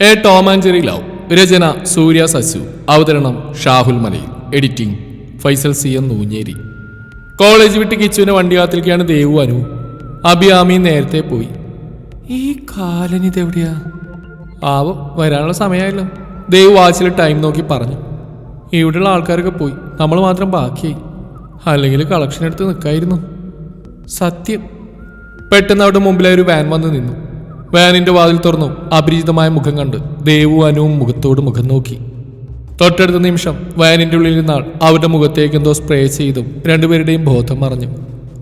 A Tom and Jerry love രചന സൂര്യ സസു അവതരണം Shahul Malayil editing Faisal C M Noonjeri. College വിട്ട് കിച്ചുവിനെ വണ്ടി കാത്തിരിക്കുകയാണ് ദേവു അനു. അഭിയാമി നേരത്തെ പോയി. ഈ കാലനിത് എവിടെയാ ആവോ വരാനുള്ള സമയമായല്ലോ. ദേവ് വാച്ചിൽ ടൈം നോക്കി പറഞ്ഞു. ഇവിടെയുള്ള ആൾക്കാരൊക്കെ പോയി. നമ്മൾ മാത്രം ബാക്കിയായി. അല്ലെങ്കിൽ കളക്ഷൻ എടുത്ത് നിൽക്കായിരുന്നു. സത്യം. പെട്ടെന്ന് അവിടെ മുമ്പിലായി ഒരു വാൻ വന്ന് നിന്നു. വാനിന്റെ വാതിൽ തുറന്നു അപരിചിതമായ മുഖം കണ്ട് ദേവു അനുവും മുഖത്തോട് മുഖം നോക്കി. തൊട്ടടുത്ത നിമിഷം വാനിന്റെ ഉള്ളിൽ നിന്നാൾ അവരുടെ മുഖത്തേക്ക് എന്തോ സ്പ്രേ ചെയ്തും രണ്ടുപേരുടെയും ബോധം മറഞ്ഞു.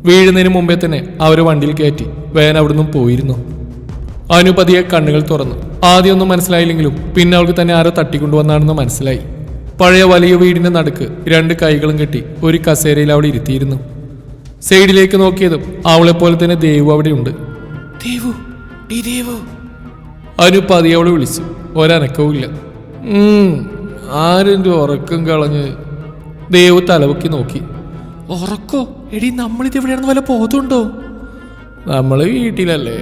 വീഴുന്നതിന് മുമ്പേ തന്നെ അവരെ വണ്ടിയിൽ കയറ്റി വാൻ അവിടുന്ന് പോയിരുന്നു. അനുപതിയെ കണ്ണുകൾ തുറന്നു. ആദ്യമൊന്നും മനസ്സിലായില്ലെങ്കിലും പിന്നെ അവൾക്ക് തന്നെ ആരോ തട്ടിക്കൊണ്ടുവന്നാണെന്ന് മനസ്സിലായി. പഴയ വലിയ വീടിന്റെ നടുക്ക് രണ്ട് കൈകളും കെട്ടി ഒരു കസേരയിൽ അവിടെ ഇരുത്തിയിരുന്നു. സൈഡിലേക്ക് നോക്കിയതും അവളെപ്പോലെ പോലെ തന്നെ ദേവു അവിടെയുണ്ട്. ദേവു അനു അവളെ വിളിച്ചു. ഒരനക്കവും ഇല്ല ആരും ഉറക്കം കളഞ്ഞ് ദേവു തലവക്കി നോക്കി. ഉറക്കോ? എടി നമ്മളിത് എവിടെയാണെന്ന് വല്ല ബോധമുണ്ടോ? നമ്മൾ വീട്ടിലല്ലേ.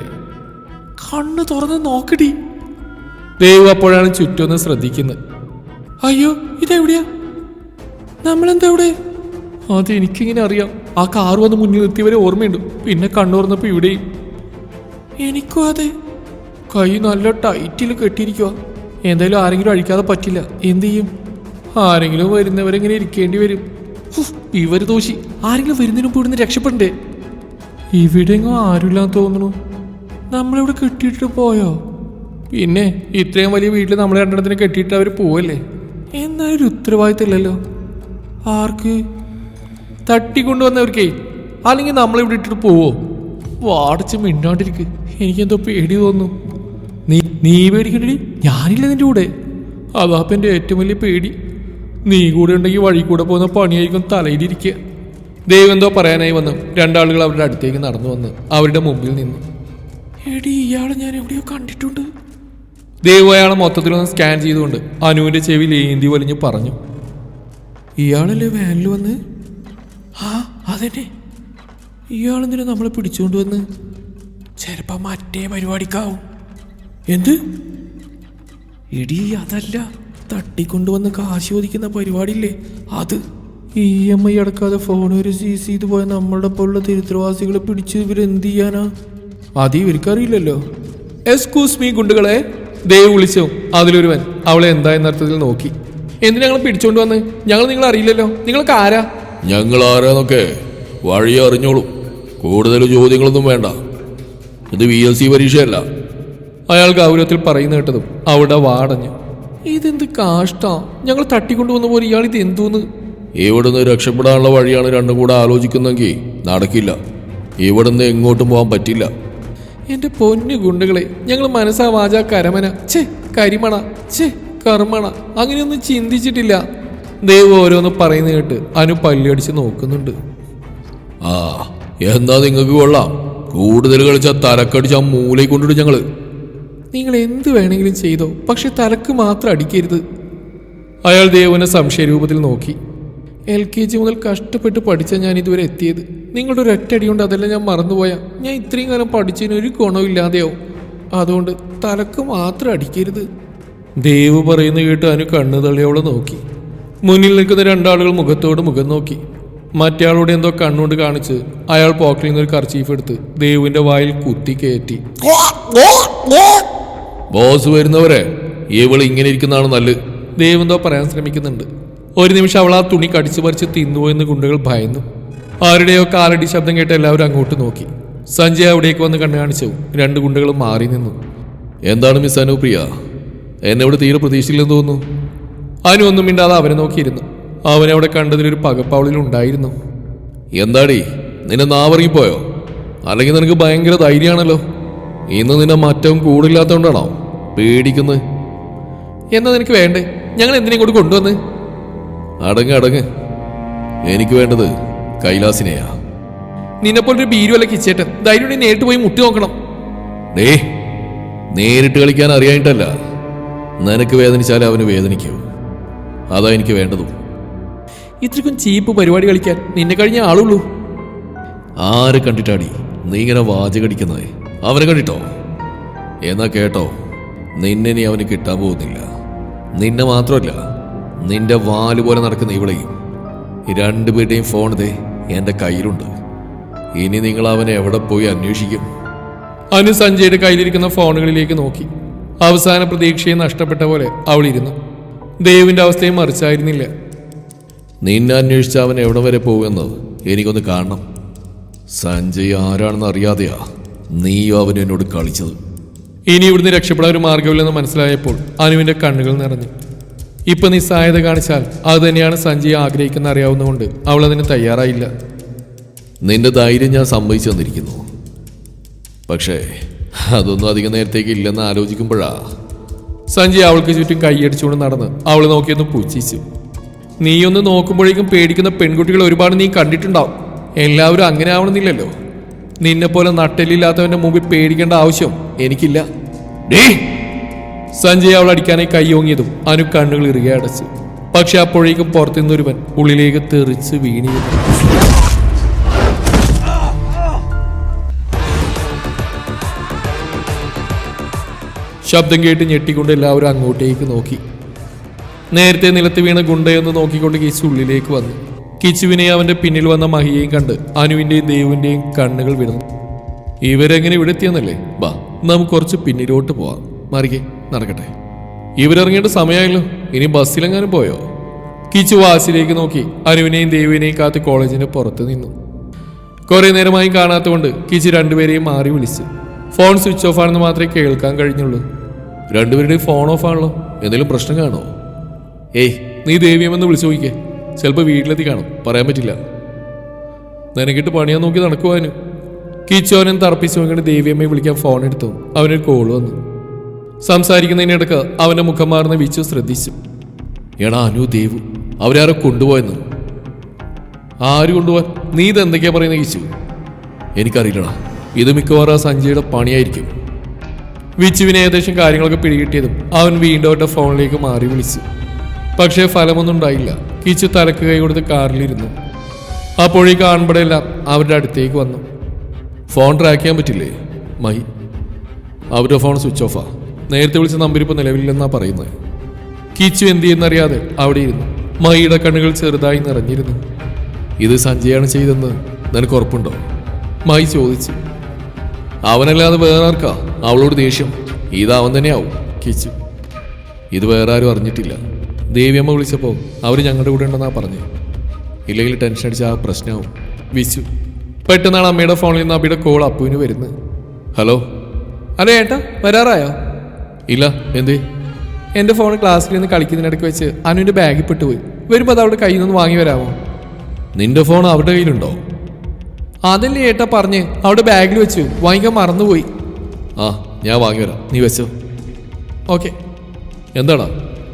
കണ്ണ് തുറന്ന് നോക്കടി. ദേവു അപ്പോഴാണ് ചുറ്റൊന്ന് ശ്രദ്ധിക്കുന്നത്. അയ്യോ ഇതെവിടെയാ? നമ്മളെന്താ ഇവിടെ? അതെനിക്കിങ്ങനെ അറിയാം. ആ കാർ വന്ന് മുന്നിൽ നിർത്തിയവരെ ഓർമ്മയുണ്ട്. പിന്നെ കണ്ണു തുറന്നപ്പോ ഇവിടെയും. എനിക്കും അതെ. കൈ നല്ല ടൈറ്റിൽ കെട്ടിയിരിക്കുക എന്തായാലും ആരെങ്കിലും അഴിക്കാതെ പറ്റില്ല. എന്ത് ചെയ്യും? ആരെങ്കിലും വരുന്നവരെങ്ങനെ ഇരിക്കേണ്ടി വരും. ഇവർ ദോഷി. ആരെങ്കിലും വരുന്നതിന് മുമ്പ് ഇവിടുന്ന് രക്ഷപ്പെടണ്ടേ? ഇവിടെങ്ങും ആരുമില്ലാന്ന് തോന്നുന്നു. നമ്മളിവിടെ കെട്ടിയിട്ട് പോയോ? പിന്നെ ഇത്രയും വലിയ വീട്ടിൽ നമ്മളെ രണ്ടെണ്ണത്തിന് കെട്ടിയിട്ട് അവർ പോവല്ലേ? എന്നാലും ഒരു ഉത്തരവാദിത്തമില്ലല്ലോ. ആർക്ക്? തട്ടിക്കൊണ്ടുവന്നവർക്കേ. അല്ലെങ്കിൽ നമ്മളിവിടെ ഇട്ടിട്ട് പോവോ? വാടച്ച് മിണ്ടാണ്ടിരിക്ക്. എനിക്കെന്തോ പേടി തോന്നും നീ നീ പേടിക്കണ്ടി ഞാനില്ല നിന്റെ കൂടെ. അതാപ്പം എന്റെ ഏറ്റവും വലിയ പേടി. നീ കൂടെ ഉണ്ടെങ്കിൽ വഴി കൂടെ പോകുന്ന പണിയായിരിക്കും തലയിലിരിക്കുക. ദൈവം എന്തോ പറയാനായി വന്നു രണ്ടാളുകൾ അവരുടെ അടുത്തേക്ക് നടന്നു വന്ന് അവരുടെ മുമ്പിൽ നിന്നു. എടി ഇയാളെ ഞാൻ എവിടെയോ കണ്ടിട്ടുണ്ട്. ദൈവം അയാളെ മൊത്തത്തിലൊന്ന് സ്കാൻ ചെയ്തുകൊണ്ട് അനുവിന്റെ ചെവിയിൽ ഏന്തി വലിഞ്ഞു പറഞ്ഞു. ഇയാളല്ലേ വാനിൽ വന്ന്? ആ അതെന്നെ. ഇയാളെന്തിനാ നമ്മളെ പിടിച്ചുകൊണ്ട് വന്ന്? ചിലപ്പോ മറ്റേ പരിപാടിക്കാവും. എന്ത്? എടി അതല്ല. തട്ടിക്കൊണ്ടുവന്ന് കാശ് ചോദിക്കുന്ന പരിപാടിയില്ലേ? അത്. ഇ എം ഐ അടക്കാതെ ഫോൺ ഒരു സീസ് ചെയ്ത് പോയ നമ്മളുടെ പോലുള്ള തിരുത്തരവാസികളെ പിടിച്ച് ഇവരെന്ത് ചെയ്യാനാ? അത് ഇവർക്കറിയില്ലല്ലോ. എക്സ്ക്യൂസ് മീ ഗുണ്ടുകളെ. ദേവ് വിളിച്ചോ. അതിലൊരുവൻ. അവളെ എന്താ എന്നർത്ഥത്തിൽ നോക്കി. എന്തിനാ ഞങ്ങൾ പിടിച്ചോണ്ട് വന്ന്? ഞങ്ങൾ നിങ്ങൾ അറിയില്ലല്ലോ നിങ്ങൾക്ക് ആരാ? ഞങ്ങൾ ആരാന്നൊക്കെ വഴി അറിഞ്ഞോളൂ കൂടുതൽ ചോദ്യങ്ങളൊന്നും വേണ്ട. ഇത് വി എസ് സി പരീക്ഷയല്ല. അയാൾ ഗൗരവത്തിൽ പറയുന്ന കേട്ടതും അവിടെ വാടഞ്ഞു. ഇതെന്ത് കാഷ്ടാ? ഞങ്ങൾ തട്ടിക്കൊണ്ടുവന്ന പോലെ ഇയാൾ ഇത് എന്തോന്ന്? ഇവിടുന്ന് രക്ഷപ്പെടാനുള്ള വഴിയാണ് രണ്ടും കൂടെ ആലോചിക്കുന്നെങ്കിൽ നടക്കില്ല. ഇവിടുന്ന് എങ്ങോട്ടും പോകാൻ പറ്റില്ല. എന്റെ പൊന്നു ഗുണ്ടകളെ ഞങ്ങൾ മനസ്സാ വാചാ കരമന. ഛേ കരിമണ. ഛേ കർമ്മണ. അങ്ങനെയൊന്നും ചിന്തിച്ചിട്ടില്ല. ദൈവം ഓരോന്ന് പറയുന്ന കേട്ട് അനു പല്ലടിച്ച് നോക്കുന്നുണ്ട്. ആ എന്താ നിങ്ങൾക്ക് കൊള്ളാം. കൂടുതൽ കളിച്ച തലക്കടിച്ച് ആ മൂലയിൽ കൊണ്ടിട്ട് ഞങ്ങൾ. നിങ്ങൾ എന്ത് വേണമെങ്കിലും ചെയ്തോ പക്ഷെ തലക്ക് മാത്രം അടിക്കരുത്. അയാൾ ദേവനെ സംശയരൂപത്തിൽ നോക്കി. എൽ കെ ജി മുതൽ കഷ്ടപ്പെട്ട് പഠിച്ച ഞാൻ ഇതുവരെ എത്തിയത്. നിങ്ങളുടെ ഒരു ഒറ്റടി കൊണ്ട് അതെല്ലാം ഞാൻ മറന്നുപോയാ. ഞാൻ ഇത്രയും കാലം പഠിച്ചതിന് ഒരു ഗുണവും ഇല്ലാതെയാവും. അതുകൊണ്ട് തലക്ക് മാത്രം അടിക്കരുത്. ദേവ് പറയുന്ന കേട്ട് അനു കണ്ണു തള്ളിയോളം നോക്കി. മുന്നിൽ നിൽക്കുന്ന രണ്ടാളുകൾ മുഖത്തോട് മുഖം നോക്കി. മറ്റയാളോട് എന്തോ കണ്ണുകൊണ്ട് കാണിച്ച് അയാൾ പോക്കറ്റിൽ നിന്ന് ഒരു കർച്ചീഫ് എടുത്ത് ദേവുവിന്റെ വായിൽ കുത്തി കയറ്റി ബോസ് വരുന്നവരെ ഇവൾ ഇങ്ങനെ ഇരിക്കുന്നതാണ് നല്ലത് എന്തോ പറയാൻ ശ്രമിക്കുന്നുണ്ട്. ഒരു നിമിഷം അവൾ ആ തുണി കടിച്ചു പറിച്ച് തിന്നുപോയെന്ന് ഗുണ്ടകൾ ഭയന്നു. ആരുടെയോ കാലടി ശബ്ദം കേട്ട് എല്ലാവരും അങ്ങോട്ട് നോക്കി. സഞ്ജയ് അവിടേക്ക് വന്ന് കണ്ണു കാണിച്ചു രണ്ട് ഗുണ്ടകളും മാറി നിന്നു. എന്താണ് മിസ് അനുപ്രിയ? എന്നെ ഇവിടെ തീരെ പ്രതീക്ഷയില്ലെന്ന് തോന്നുന്നു. അനു ഒന്നും മിണ്ടാതെ അവരെ നോക്കിയിരുന്നു. അവനെ അവിടെ കണ്ടതിലൊരു പകപ്പവളിൽ ഉണ്ടായിരുന്നു. എന്താടി? നിന്നെ നാവറിങ്ങിപ്പോയോ അല്ലെങ്കിൽ നിനക്ക് ഭയങ്കര ധൈര്യമാണല്ലോ? ഇന്ന് നിന്നെ മറ്റവും കൂടില്ലാത്തോണ്ടാണോ പേടിക്കുന്നത്? എന്നാ നിനക്ക് വേണ്ടേ? ഞങ്ങൾ എന്തിനെ ഇങ്ങോട്ട് കൊണ്ടുവന്ന്? അടങ്ങ് അടങ്ങ്. എനിക്ക് വേണ്ടത് കൈലാസിനെയാ. നിന്നെപ്പോലൊരു ബീരുവല്ല കിച്ചേട്ടൻ. ധൈര്യം നീ നേരിട്ട് പോയി മുട്ടി നോക്കണം. ഡേ നേരിട്ട് കളിക്കാൻ അറിയായിട്ടല്ല നിനക്ക് വേദനിച്ചാലേ അവന് വേദനിക്കൂ. അതാ എനിക്ക് വേണ്ടതും. ഇത്രയ്ക്കും ചീപ്പ് പരിപാടി കളിക്കാൻ നിന്നെ കഴിഞ്ഞ ആളുള്ളൂ. ആരെ കണ്ടിട്ടാടി നീ ഇങ്ങനെ വാചകടിക്കുന്നത് അവനെ കണ്ടിട്ടോ? എന്നാ കേട്ടോ നിന്നെ നീ അവന് കിട്ടാൻ പോകുന്നില്ല. നിന്നെ മാത്രമല്ല നിന്റെ വാൽ പോലെ നടക്കുന്ന ഇവളെയും. രണ്ടുപേരുടെയും ഫോൺ ദേ എന്റെ കയ്യിലുണ്ട്. ഇനി നിങ്ങൾ അവനെ എവിടെ പോയി അന്വേഷിക്കും? അനു സഞ്ജയുടെ കയ്യിലിരിക്കുന്ന ഫോണുകളിലേക്ക് നോക്കി. അവസാന പ്രതീക്ഷയെ നഷ്ടപ്പെട്ട പോലെ അവളിരുന്നു. ദേവിന്റെ അവസ്ഥയും മറിച്ചായിരുന്നില്ല. നിന്നെ അന്വേഷിച്ച അവൻ എവിടെ വരെ പോകുന്നത്? എനിക്കൊന്ന് കാണണം. സഞ്ജയ് ആരാണെന്ന് അറിയാതെയാ നീയോ അവൻ എന്നോട് കളിച്ചത്. ഇനി ഇവിടുന്ന് രക്ഷപ്പെടാൻ ഒരു മാർഗമില്ലെന്ന് മനസ്സിലായപ്പോൾ അനുവിന്റെ കണ്ണുകൾ നിറഞ്ഞു. ഇപ്പൊ നിസ്സഹായത കാണിച്ചാൽ അത് തന്നെയാണ് സഞ്ജയ് ആഗ്രഹിക്കുന്ന അറിയാവുന്നതുകൊണ്ട് അവൾ അതിന് തയ്യാറായില്ല. നിന്റെ ധൈര്യം ഞാൻ സമ്മതിച്ചു തന്നിരിക്കുന്നു. പക്ഷേ അതൊന്നും അധികം നേരത്തേക്ക് ഇല്ലെന്ന് ആലോചിക്കുമ്പോഴാ സഞ്ജയ് അവൾക്ക് ചുറ്റും കൈയടിച്ചുകൊണ്ട് നടന്ന് അവൾ നോക്കിയൊന്ന് പുച്ഛിച്ചു നീയൊന്ന് നോക്കുമ്പോഴേക്കും പേടിക്കുന്ന പെൺകുട്ടികൾ ഒരുപാട് നീ കണ്ടിട്ടുണ്ടാവും. എല്ലാവരും അങ്ങനെ ആവണമെന്നില്ലല്ലോ. നിന്നെ പോലെ നട്ടലില്ലാത്തവന്റെ മുമ്പിൽ പേടിക്കേണ്ട ആവശ്യം എനിക്കില്ല. സഞ്ജയ് അവൾ അടിക്കാനായി കൈയോങ്ങിയതും അനു കണ്ണുകൾ ഇറുകെ അടച്ചു. പക്ഷെ അപ്പോഴേക്കും പുറത്തുനിന്നൊരുവൻ ഉള്ളിലേക്ക് തെറിച്ച് വീണിരുന്നു. ശബ്ദം കേട്ട് ഞെട്ടിക്കൊണ്ട് എല്ലാവരും അങ്ങോട്ടേക്ക് നോക്കി. നേരത്തെ നിലത്ത് വീണ ഗുണ്ടയെന്ന് നോക്കിക്കൊണ്ട് കിച്ചു ഉള്ളിലേക്ക് വന്നു. കിച്ചുവിനെ അവന്റെ പിന്നിൽ വന്ന മഹിയെയും കണ്ട് അനുവിന്റെയും ദേവുവിന്റെയും കണ്ണുകൾ വിടുന്നു ഇവരെങ്ങനെ ഇവിടെ എത്തിയെന്നല്ലേ? വാ നമുക്ക് കുറച്ച് പിന്നിലോട്ട് പോവാം. മറികെ നടക്കട്ടെ. ഇവരിറങ്ങേണ്ട സമയമായല്ലോ. ഇനി ബസ്സിലെങ്ങാനും പോയോ? കിച്ചു വാസിലേക്ക് നോക്കി അനുവിനെയും ദേവിനെയും കാത്ത് കോളേജിന്റെ പുറത്ത് നിന്നു. കുറെ നേരമായി കാണാത്തതുകൊണ്ട് കിച്ചു രണ്ടുപേരെയും മാറി വിളിച്ചു. ഫോൺ സ്വിച്ച് ഓഫ് ആണെന്ന് മാത്രമേ കേൾക്കാൻ കഴിഞ്ഞുള്ളൂ. രണ്ടുപേരുടെയും ഫോൺ ഓഫ് ആണല്ലോ. എന്തെങ്കിലും പ്രശ്നം കാണോ ഏയ് നീ ദേവിയമെന്ന് വിളിച്ചു നോക്കിക്കേ. ചിലപ്പോൾ വീട്ടിലെത്തി കാണും. പറയാൻ പറ്റില്ല. നിനക്കിട്ട് പണിയാൻ നോക്കി നടക്കുവാനും കിച്ചോനും തറപ്പിച്ചു നോക്കിയിട്ട് ദേവിയമ്മയെ വിളിക്കാൻ ഫോൺ എടുത്തു. അവനൊരു കോൾ വന്നു. സംസാരിക്കുന്നതിനിടക്ക് അവന്റെ മുഖം മാറുന്ന വിച്ചു ശ്രദ്ധിച്ചു. എടാ അനു ദേവു അവരാരോ കൊണ്ടുപോയെന്ന്? ആര് കൊണ്ടുപോവാൻ? നീ ഇത് എന്തൊക്കെയാ പറയുന്നത് കിച്ചു? എനിക്കറിയില്ലടാ. ഇത് മിക്കവാറും സഞ്ജയുടെ പണിയായിരിക്കും. വിച്ചുവിന് ഏകദേശം കാര്യങ്ങളൊക്കെ പിടികിട്ടിയതും അവൻ വീണ്ടും അവരുടെ ഫോണിലേക്ക് മാറി വിളിച്ചു. പക്ഷേ ഫലമൊന്നും ഉണ്ടായില്ല. കിച്ചു തലക്ക് കൈ കൊടുത്ത് കാറിലിരുന്നു. അപ്പോഴീ കാണുമ്പോഴെല്ലാം അവരുടെ അടുത്തേക്ക് വന്നു. ഫോൺ ട്രാക്ക് ചെയ്യാൻ പറ്റില്ലേ? മൈ അവരുടെ ഫോൺ സ്വിച്ച് ഓഫാ നേരത്തെ വിളിച്ച നമ്പർ ഇപ്പോൾ നിലവിലില്ലെന്നാ പറയുന്നത്. കിച്ചു എന്ത് ചെയ്യുന്നറിയാതെ അവിടെ ഇരുന്നു. മൈയുടെ കണ്ണുകൾ ചെറുതായി നിറഞ്ഞിരുന്നു. ഇത് സഞ്ജയാണ് ചെയ്തെന്ന് നിനക്ക് ഉറപ്പുണ്ടോ? മൈ ചോദിച്ചു. അവനല്ലാതെ വേറെ ആർക്കാ അവളോട് ദേഷ്യം. ഇത് അവൻ തന്നെയാവും കിച്ചു. ഇത് വേറെ ആരും അറിഞ്ഞിട്ടില്ല. ദേവിയമ്മ വിളിച്ചപ്പോൾ അവർ ഞങ്ങളുടെ കൂടെ ഉണ്ടെന്നാ പറഞ്ഞു. ഇല്ലെങ്കിൽ ടെൻഷൻ അടിച്ച ആ പ്രശ്നവും. വിശു പെട്ടെന്നാണ് അമ്മയുടെ ഫോണിൽ നിന്ന് അമ്മയുടെ കോൾ അപ്പുവിന് വരുന്നത്. ഹലോ? അതെ ഏട്ടാ വരാറായോ? ഇല്ല എന്തേ? എന്റെ ഫോൺ ക്ലാസ്സിൽ നിന്ന് കളിക്കുന്നതിനിടയ്ക്ക് വെച്ച് അനുവിന്റെ ബാഗിൽ പെട്ടുപോയി. വരുമ്പോൾ അത് അവിടെ കയ്യിൽ നിന്ന് വാങ്ങി വരാമോ? നിന്റെ ഫോൺ അവരുടെ കയ്യിലുണ്ടോ? അതല്ലേ ഏട്ടാ പറഞ്ഞ് അവിടെ ബാഗിൽ വെച്ചു വാങ്ങിക്കാൻ മറന്നുപോയി. ആ ഞാൻ വാങ്ങി വരാം. നീ വെച്ചോ. ഓക്കെ. എന്താടാ?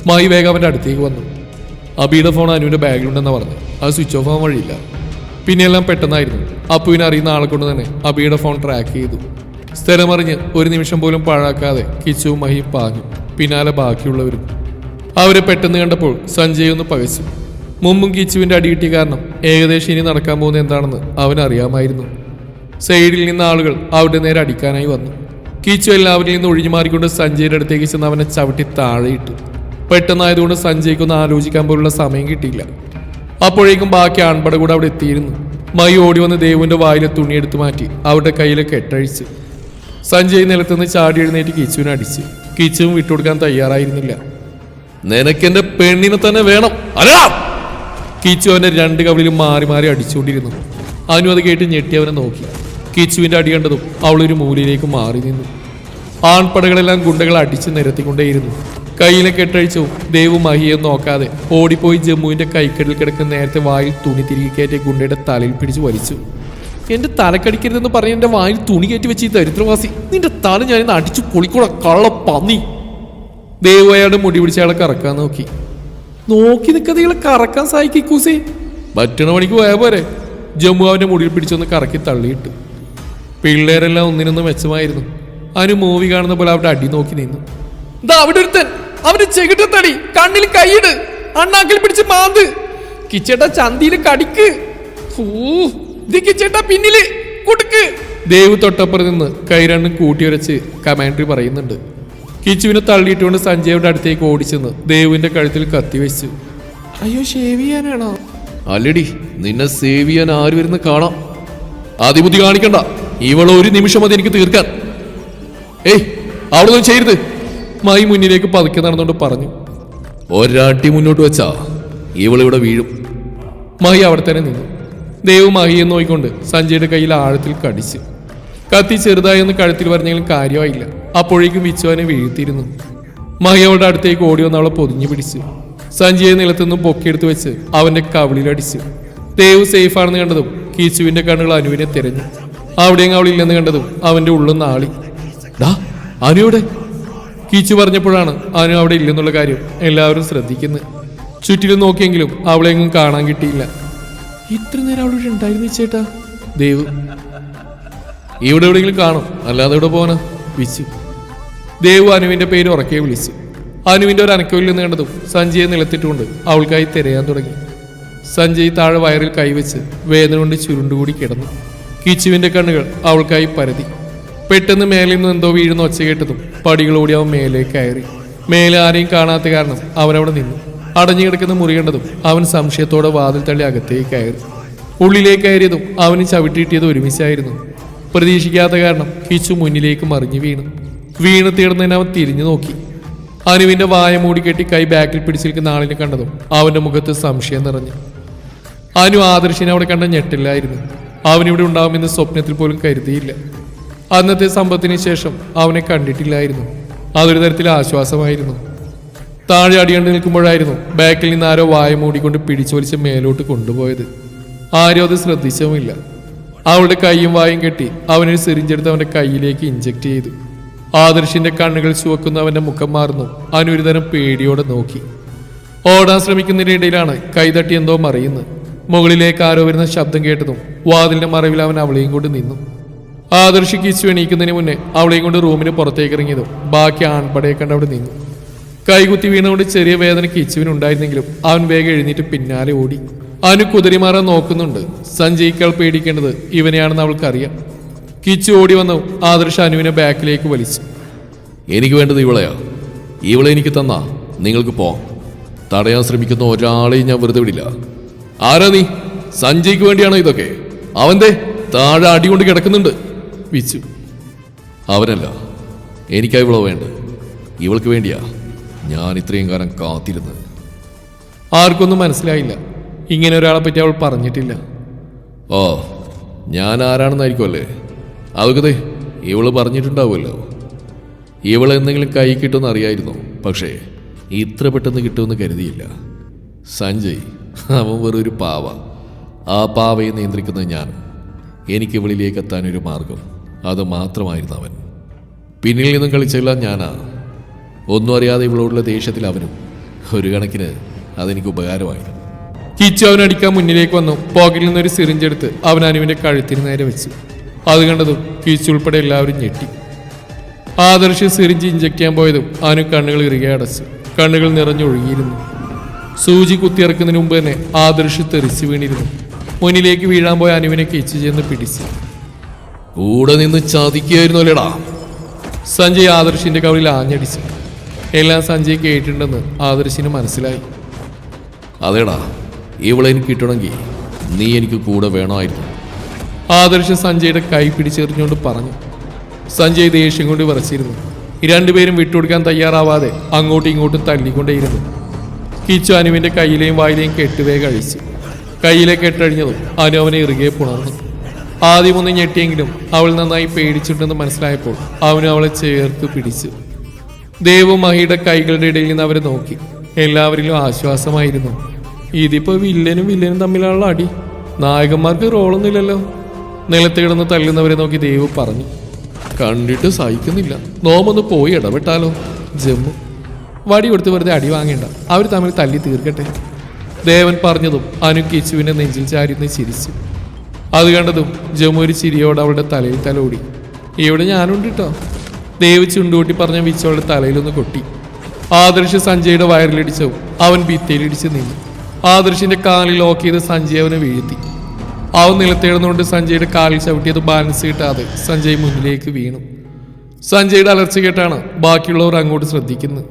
മായി വേഗം അവന്റെ അടുത്തേക്ക് വന്നു. അബിയുടെ ഫോൺ അനുവിന്റെ ബാഗിലുണ്ടെന്നാണ് പറഞ്ഞു അത് സ്വിച്ച് ഓഫ് ആവാൻ വഴിയില്ല. പിന്നെ എല്ലാം പെട്ടെന്നായിരുന്നു. അപ്പുവിനെ അറിയുന്ന ആളെ കൊണ്ട് തന്നെ അബിയുടെ ഫോൺ ട്രാക്ക് ചെയ്തു. സ്ഥലമറിഞ്ഞ് ഒരു നിമിഷം പോലും പാഴാക്കാതെ കിച്ചുവും മഹിയും പാഞ്ഞു. പിന്നാലെ ബാക്കിയുള്ളവരും. അവരെ പെട്ടെന്ന് കണ്ടപ്പോൾ സഞ്ജയ് ഒന്ന് പകച്ചു. മുമ്പും കിച്ചുവിന്റെ അടിയിട്ടി കാരണം ഏകദേശം ഇനി നടക്കാൻ പോകുന്ന എന്താണെന്ന് അവനറിയാമായിരുന്നു സൈഡിൽ നിന്ന് ആളുകൾ അവരുടെ നേരെ അടിക്കാനായി വന്നു. കിച്ചു എല്ലാവരിൽ നിന്ന് ഒഴിഞ്ഞു മാറിക്കൊണ്ട് സഞ്ജയുടെ അടുത്തേക്ക് ചെന്ന് അവനെ ചവിട്ടി താഴെയിട്ടു പെട്ടെന്നായതുകൊണ്ട് സഞ്ജയ്ക്കൊന്ന് ആലോചിക്കാൻ പോലുള്ള സമയം കിട്ടിയില്ല. അപ്പോഴേക്കും ബാക്കി ആൺപട കൂടെ അവിടെ എത്തിയിരുന്നു. മൈ ഓടി വന്ന് ദേവുവിന്റെ വായിലെ തുണിയെടുത്ത് മാറ്റി അവരുടെ കയ്യിലെ കെട്ടഴിച്ച് സഞ്ജയ് നിലത്തുനിന്ന് ചാടി എഴുന്നേറ്റ് കിച്ചുവിനെ അടിച്ച്. കിച്ചുവും വിട്ടുകൊടുക്കാൻ തയ്യാറായിരുന്നില്ല. നിനക്കെന്റെ പെണ്ണിനെ തന്നെ വേണം. അല്ലാ! കിച്ചു അവന്റെ രണ്ട് കവിളിലും മാറി മാറി അടിച്ചുകൊണ്ടിരുന്നു. അനു അത് കേട്ട് ഞെട്ടി അവനെ നോക്കി. കിച്ചുവിന്റെ അടി കണ്ടതും അവളൊരു മൂലയിലേക്ക് മാറി നിന്നു. ആൺപടകളെല്ലാം ഗുണ്ടകൾ അടിച്ച് നിരത്തിക്കൊണ്ടേയിരുന്നു. കയ്യിലെ കെട്ടഴിച്ചു ദേവു മഹിയെന്ന് നോക്കാതെ ഓടിപ്പോയി ജമ്മുവിന്റെ കൈക്കടിൽ കിടക്കുന്ന നേരത്തെ വായിൽ തുണി തിരികെ കയറ്റിയ ഗുണ്ടയുടെ തലയിൽ പിടിച്ച് വലിച്ചു. എന്റെ തലക്കടിക്കരുതെന്ന് പറഞ്ഞ് എന്റെ വായിൽ തുണി കയറ്റി വെച്ച് ഈ ദരിദ്രവാസി നിന്റെ തല ഞാൻ ഇന്ന് അടിച്ചു കുളിക്കൂട കള്ള പന്നി. ദേവു അയാളുടെ മുടി പിടിച്ച് അയാളെ കറക്കാൻ നോക്കി. നോക്കി നിൽക്കാതെ ഇയാളെ കറക്കാൻ സഹായിക്കൂസേ പറ്റണ പണിക്ക് പോയാ പോരെ. ജമ്മു അവന്റെ മുടിയിൽ പിടിച്ചൊന്ന് കറക്കി തള്ളിയിട്ടു. പിള്ളേരെല്ലാം ഒന്നിനൊന്ന് മെച്ചമായിരുന്നു. അനു മൂവി കാണുന്ന പോലെ അവിടെ അടി നോക്കി നിന്നു. അവിടെ ഒരുത്തൻ. അവന്റെ ചെകിട്ടത്തടി കണ്ണിൽ കൈയിട് അണ്ണാക്കിൽ പിടിച്ച് മാന്ത്. കിച്ചേട്ട ചന്തിയിൽ കടിക്ക്. ഇത് കിച്ചേട്ട പിന്നിൽ കൊടുക്ക്. ദേവ് തൊട്ടപ്പുറം നിന്ന് കൈ രണ്ടും കൂട്ടിയുരച്ച് കമാൻഡറി പറയുന്നുണ്ട്. കിച്ചുവിനെ തള്ളിയിട്ടുകൊണ്ട് സഞ്ജയുടെ അടുത്തേക്ക് ഓടിച്ചെന്ന് ദേവുവിന്റെ കഴുത്തിൽ കത്തി വെച്ചു അയ്യോ ഷേവ് ചെയ്യാനാണോ അല്ലടി നിന്നെ സേവ് ചെയ്യാൻ ആര് വരുന്ന കാണാം. അതിബുദ്ധി കാണിക്കണ്ട. ഇവളൊരു ഒരു നിമിഷം അത് എനിക്ക് തീർക്കാൻ. ഏയ് അവിടെ ഒന്നും ചെയ്യരുത്. മായി മുന്നിലേക്ക് പതുക്കെ നടന്നുകൊണ്ട് പറഞ്ഞു ഒരാട്ടി മുന്നോട്ട് വെച്ചാ ഇവളിവിടെ വീഴും. മഹി അവിടെ തന്നെ നിന്നു. ദേവ് മഹിയെ നോയിക്കൊണ്ട് സഞ്ജയുടെ കയ്യിൽ ആഴത്തിൽ കടിച്ച്. കത്തി ചെറുതായി ഒന്ന് കഴുത്തിൽ പറഞ്ഞെങ്കിലും കാര്യമായില്ല. അപ്പോഴേക്കും വിച്ചുവനെ വീഴ്ത്തിയിരുന്നു. മഹി അവളുടെ അടുത്തേക്ക് ഓടി വന്ന് അവളെ പൊതിഞ്ഞു പിടിച്ചു. സഞ്ജയെ നിലത്തുനിന്നും പൊക്കിയെടുത്ത് വെച്ച് അവന്റെ കവിളിലടിച്ചു. ദേവ് സേഫാണെന്ന് കണ്ടതും കീച്ചുവിന്റെ കണ്ണുകൾ അനുവിനെ തിരഞ്ഞു. അവിടെയും അവളില്ലെന്ന് കണ്ടതും അവന്റെ ഉള്ളിൽ നാളി. ഡാ അനുവിടെ കീച്ചു പറഞ്ഞപ്പോഴാണ് അവനും അവിടെ ഇല്ലെന്നുള്ള കാര്യം എല്ലാവരും ശ്രദ്ധിക്കുന്നത്. ചുറ്റിലും നോക്കിയെങ്കിലും അവളെങ്ങും കാണാൻ കിട്ടിയില്ല. ഇത്ര നേരം അവിടെ ഉണ്ടായിരുന്നു ചേട്ടാ? ദേവ്. ഇവിടെ എവിടെയെങ്കിലും കാണും. അല്ലാതെ ഇവിടെ പോകാനാ വിച്ചു ദേവ് അനുവിന്റെ പേര് ഉറക്കെ വിളിച്ചു. അനുവിന്റെ ഒരു അനക്കവിൽ നിന്ന് കണ്ടതും സഞ്ജയെ നിലത്തിട്ടുകൊണ്ട് അവൾക്കായി തിരയാൻ തുടങ്ങി. സഞ്ജയ് താഴെ വയറിൽ കൈവച്ച് വേദന കൊണ്ട് ചുരുണ്ടുകൂടി കിടന്നു. കിച്ചുവിന്റെ കണ്ണുകൾ അവൾക്കായി പരതി. പെട്ടെന്ന് മേലിൽ നിന്ന് എന്തോ വീഴുന്ന ഒച്ച കേട്ടതും പടികളോടി അവൻ മേലേക്ക് കയറി. മേലെ ആരെയും കാണാത്ത കാരണം അവനവിടെ നിന്നു. അടഞ്ഞു കിടക്കുന്ന മുറി കണ്ടതും അവൻ സംശയത്തോടെ വാതിൽ തള്ളി അകത്തേക്ക് കയറി. ഉള്ളിലേക്ക് കയറിയതും അവന് ചവിട്ടിയിട്ടിയത് ഒരുമിച്ചായിരുന്നു. പ്രതീക്ഷിക്കാത്ത കാരണം കിച്ചു മുന്നിലേക്ക് മറിഞ്ഞു വീണു. വീണ് തീർന്നതിന് അവൻ തിരിഞ്ഞു നോക്കി. അനുവിന്റെ വായ മൂടിക്കെട്ടി കൈ ബാക്കിൽ പിടിച്ചിരിക്കുന്ന ആളിനെ കണ്ടതും അവന്റെ മുഖത്ത് സംശയം നിറഞ്ഞു. അനു ആദർശിനെ അവിടെ കണ്ട ഞെട്ടില്ലായിരുന്നു. അവനിവിടെ ഉണ്ടാവുമെന്ന് സ്വപ്നത്തിൽ പോലും കരുതിയില്ല. അന്നത്തെ സംഭവത്തിന് ശേഷം അവനെ കണ്ടിട്ടില്ലായിരുന്നു. അതൊരു തരത്തിൽ ആശ്വാസമായിരുന്നു. താഴെ അടിയണ്ട് നിൽക്കുമ്പോഴായിരുന്നു ബാക്കിൽ നിന്ന് ആരോ വായ മൂടിക്കൊണ്ട് പിടിച്ചു വലിച്ച് മേലോട്ട് കൊണ്ടുപോയത്. ആരും അത് ശ്രദ്ധിച്ചതുമില്ല. അവളുടെ കൈയും വായും കെട്ടി അവനൊരു സിറിഞ്ചെടുത്ത് അവന്റെ കയ്യിലേക്ക് ഇഞ്ചക്ട് ചെയ്തു. ആദർശിന്റെ കണ്ണുകൾ ചുവക്കുന്ന അവന്റെ മുഖം മാറുന്നു. അവനൊരു തരം പേടിയോടെ നോക്കി. ഓടാൻ ശ്രമിക്കുന്നതിനിടയിലാണ് കൈതട്ടി എന്തോ മറിയുന്നത്. മുകളിലേക്ക് ആരോ വരുന്ന ശബ്ദം കേട്ടതും വാതിലിന്റെ മറവിൽ അവൻ അവളെയും കൊണ്ട് നിന്നു. ആദർശ് കിച്ചു എണീക്കുന്നതിന് മുന്നേ അവളെയും കൊണ്ട് റൂമിന് പുറത്തേക്ക് ഇറങ്ങിയതും ബാക്കി ആൺപടയെ കണ്ട് അവിടെ നിന്നു. കൈകുത്തി വീണുകൊണ്ട് ചെറിയ വേദന കിച്ചുവിനുണ്ടായിരുന്നെങ്കിലും അവൻ വേഗം എഴുന്നേറ്റ് പിന്നാലെ ഓടി. അവന് കുതിരിമാറാൻ നോക്കുന്നുണ്ട്. സഞ്ജയിക്കാൾ പേടിക്കേണ്ടത് ഇവനെയാണെന്ന് അവൾക്കറിയാം. കിച്ചു ഓടി വന്നു ആദർശ് അനുവിനെ ബാക്കിലേക്ക് വലിച്ചു. എനിക്ക് വേണ്ടത് ഇവളെയാ. ഇവളെ എനിക്ക് തന്നാ. നിങ്ങൾക്ക് പോവാം തടയാൻ ശ്രമിക്കുന്ന ഒരാളെയും ഞാൻ വെറുതെ വിടില്ല. ആരാ നീ? സഞ്ജയ്ക്ക് വേണ്ടിയാണോ ഇതൊക്കെ? അവന്റെ താഴെ അടികൊണ്ട് കിടക്കുന്നുണ്ട്. വിച്ചു അവനല്ല എനിക്കാ ഇവളോ വേണ്ട ഇവൾക്ക് വേണ്ടിയാ ഞാൻ ഇത്രയും കാലം കാത്തിരുന്നത്. ആർക്കൊന്നും മനസ്സിലായില്ല. ഇങ്ങനെ ഒരാളെ പറ്റി അവൾ പറഞ്ഞിട്ടില്ല. ഓ ഞാൻ ആരാണെന്നായിരിക്കുമല്ലേ? അതൊക്കെ ദേ ഇവൾ പറഞ്ഞിട്ടുണ്ടാവുമല്ലോ. ഇവളെ എന്തെങ്കിലും കൈ കിട്ടുമെന്ന് അറിയായിരുന്നു. പക്ഷേ ഇത്ര പെട്ടെന്ന് കിട്ടുമെന്ന് കരുതിയില്ല. സഞ്ജയ് അവൻ വെറൊരു പാവ. ആ പാവയെ നിയന്ത്രിക്കുന്നത് ഞാൻ. എനിക്ക് ഇവളിലേക്ക് എത്താനൊരു മാർഗം. അത് മാത്രമായിരുന്നു അവൻ പിന്നിൽ നിന്നും കളിച്ചെല്ലാം ഞാനാ. ഒന്നും അറിയാതെ ഇവളോടുള്ള ദേഷ്യത്തിൽ അവനും ഒരു കണക്കിന് അതെനിക്ക് ഉപകാരമായിരുന്നു. കിച്ചു അവനടിക്കാൻ മുന്നിലേക്ക് വന്നു. പോക്കറ്റിൽ നിന്നൊരു സിറിഞ്ച് എടുത്ത് അവൻ അനുവിന്റെ കഴുത്തിന് നേരെ വെച്ചു. അത് കണ്ടതും കിച്ചു ഉൾപ്പെടെ എല്ലാവരും ഞെട്ടി. ആദർശ് സിറിഞ്ച് ഇഞ്ചക്ട് ചെയ്യാൻ പോയതും അനു കണ്ണുകൾ ഇറുകെ അടച്ചു. കണ്ണുകൾ നിറഞ്ഞൊഴുകിയിരുന്നു സൂചി കുത്തിയിറക്കുന്നതിന് മുമ്പ് തന്നെ ആദർശ് തെറിച്ചു വീണിരുന്നു. മുന്നിലേക്ക് വീഴാൻ പോയ അനുവിനെ കിച്ചു ചെന്ന് പിടിച്ചു. കൂടെ നിന്ന് ചതിക്കുകയായിരുന്നു അല്ലേടാ സഞ്ജയ് ആദർശിന്റെ കവളിൽ ആഞ്ഞടിച്ചു. എല്ലാം സഞ്ജയ് കേട്ടിട്ടുണ്ടെന്ന് ആദർശിന് മനസ്സിലായി. അതേടാ ഇവളെ എനിക്ക് കിട്ടണമെങ്കിൽ നീ എനിക്ക് കൂടെ വേണമായിരുന്നു. ആദർശ് സഞ്ജയുടെ കൈ പിടിച്ചെറിഞ്ഞുകൊണ്ട് പറഞ്ഞു. സഞ്ജയ് ദേഷ്യം കൊണ്ട് വിറച്ചിരുന്നു. രണ്ടുപേരും വിട്ടുകൊടുക്കാൻ തയ്യാറാവാതെ അങ്ങോട്ടും ഇങ്ങോട്ടും തല്ലിക്കൊണ്ടേയിരുന്നു. കിച്ചു അനുവിന്റെ കയ്യിലെയും വായിലെയും കെട്ടുവേ കഴിച്ചു കയ്യിലെ കെട്ടഴിഞ്ഞതും അനു അവനെ ഇറുകെ പുണർന്നു. ആദ്യം ഒന്ന് ഞെട്ടിയെങ്കിലും അവൾ നന്നായി പേടിച്ചിട്ടുണ്ടെന്ന് മനസ്സിലായപ്പോൾ അവന് അവളെ ചേർത്ത് പിടിച്ചു. ദേവും മഹിയുടെ കൈകളുടെ ഇടയിൽ നിന്ന് അവരെ നോക്കി. എല്ലാവരിലും ആശ്വാസമായിരുന്നു. ഇതിപ്പോ വില്ലനും വില്ലനും തമ്മിലുള്ള അടി. നായകന്മാർക്ക് റോളൊന്നുമില്ലല്ലോ. നിലത്ത് കിടന്ന് തല്ലുന്നവരെ നോക്കി ദേവ് പറഞ്ഞു. കണ്ടിട്ട് സഹിക്കുന്നില്ല. നോമൊന്ന് പോയി ഇടപെട്ടാലോ. ജമ്മു. വടി കൊടുത്ത് വെറുതെ അടി വാങ്ങേണ്ട. അവർ തമ്മിൽ തല്ലി തീർക്കട്ടെ. ദേവൻ പറഞ്ഞതും അനു നെഞ്ചിൽ നെഞ്ചിൽ ചാരിന്ന് ചിരിച്ചു. അത് കണ്ടതും ജമ്മു ഒരു ചിരിയോടെ അവളുടെ തലയിൽ തലോടി. ഇവിടെ ഞാനുണ്ട് കേട്ടോ ദേവ് ചുണ്ടുകൂട്ടി പറഞ്ഞ വിച്ചവളുടെ തലയിലൊന്ന് കൊട്ടി. ആദർശ് സഞ്ജയുടെ വയറിലിടിച്ചു അവൻ ഭിത്തിയിലിടിച്ച് നിന്നു. ആദർശിന്റെ കാലിൽ ലോക്ക് ചെയ്ത് സഞ്ജയ് അവനെ വീഴ്ത്തി. അവൻ നിലത്തേടുന്നുകൊണ്ട് സഞ്ജയുടെ കാലിൽ ചവിട്ടിയത് ബാലൻസ് കിട്ടാതെ സഞ്ജയ് മുന്നിലേക്ക് വീണു. സഞ്ജയുടെ അലർച്ച കേട്ടാണ് ബാക്കിയുള്ളവർ അങ്ങോട്ട് ശ്രദ്ധിക്കുന്നത്.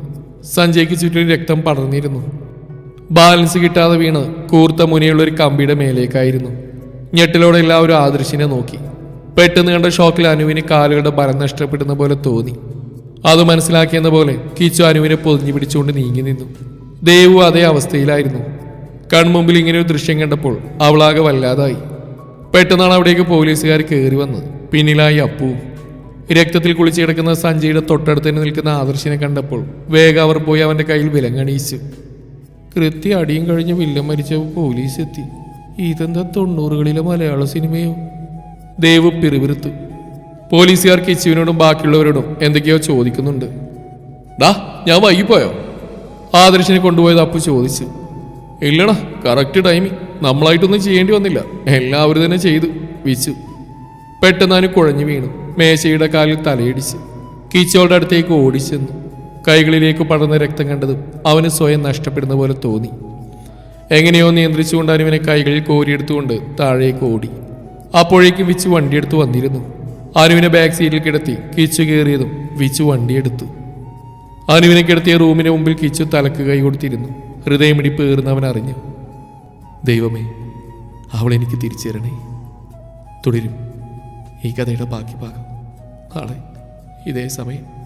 സഞ്ജയ്ക്ക് ചുറ്റും രക്തം പടർന്നിരുന്നു. ബാലൻസ് കിട്ടാതെ വീണ് കൂർത്ത മുനയുള്ള ഒരു കമ്പിയുടെ മേലേക്കായിരുന്നു. ഞെട്ടിലോടെ എല്ലാവരും ആദർശിനെ നോക്കി. പെട്ടെന്ന് കണ്ട ഷോക്കിൽ അനുവിന് കാലുകളുടെ ബലം നഷ്ടപ്പെടുന്ന പോലെ തോന്നി. അത് മനസ്സിലാക്കിയെന്ന പോലെ കിച്ചു അനുവിനെ പൊതിഞ്ഞു പിടിച്ചുകൊണ്ട് നീങ്ങി നിന്നു. ദേവു അതേ അവസ്ഥയിലായിരുന്നു. കൺമുമ്പിൽ ഇങ്ങനെ ഒരു ദൃശ്യം കണ്ടപ്പോൾ അവളാകെ വല്ലാതായി. പെട്ടെന്നാണ് അവിടേക്ക് പോലീസുകാർ കയറി വന്ന് പിന്നിലായി അപ്പു രക്തത്തിൽ കുളിച്ചു കിടക്കുന്ന സഞ്ജയുടെ തൊട്ടടുത്ത് തന്നെ നിൽക്കുന്ന ആദർശിനെ കണ്ടപ്പോൾ വേഗം അവർ പോയി അവന്റെ കയ്യിൽ വിലങ്ങണിയിച്ചു കൃത്യ അടിയും കഴിഞ്ഞ് വില്ലം മരിച്ചപ്പോൾ പോലീസ് എത്തി. ഇതെന്താ തൊണ്ണൂറുകളിലെ മലയാള സിനിമയോ? ദേവ് പിറുപിറുത്തു പോലീസുകാർ കിച്ചുവിനോടും ബാക്കിയുള്ളവരോടും എന്തൊക്കെയോ ചോദിക്കുന്നുണ്ട്. ദാ ഞാൻ വൈകിപ്പോയോ ആദർശിനെ കൊണ്ടുപോയത് അപ്പു ചോദിച്ചു. ഇല്ലടാ കറക്റ്റ് ടൈമിങ് നമ്മളായിട്ടൊന്നും ചെയ്യേണ്ടി വന്നില്ല. എല്ലാവരും തന്നെ ചെയ്തു വിച്ചു. പെട്ടെന്ന് അവന് കുഴഞ്ഞു വീണു. മേശയുടെ കാലിൽ തലയിടിച്ച്. കീച്ചോളുടെ അടുത്തേക്ക് ഓടിച്ചെന്നു. കൈകളിലേക്ക് പടർന്ന രക്തം കണ്ടതും അവന് സ്വയം നഷ്ടപ്പെടുന്ന പോലെ തോന്നി. എങ്ങനെയോ നിയന്ത്രിച്ചുകൊണ്ട് അനുവിനെ കൈകളിൽ കോരിയെടുത്തുകൊണ്ട് താഴേക്ക് ഓടി. അപ്പോഴേക്കും വിച്ചു വണ്ടിയെടുത്ത് വന്നിരുന്നു. അനുവിനെ ബാക്ക് സീറ്റിൽ കിടത്തി കിച്ചു കയറിയതും വിച്ചു വണ്ടിയെടുത്തു. അനുവിനെ കിടത്തിയ റൂമിന് മുമ്പിൽ കിച്ചു തലക്ക് കൈ കൊടുത്തിരുന്നു. ഹൃദയമിടിപ്പ് ഏറുന്നവൻ അറിഞ്ഞു. ദൈവമേ അവൾ എനിക്ക് തിരിച്ചു തരണേ തുടരും. ഈ കഥയുടെ ബാക്കി ഭാഗം നാളെ ഇതേ സമയം.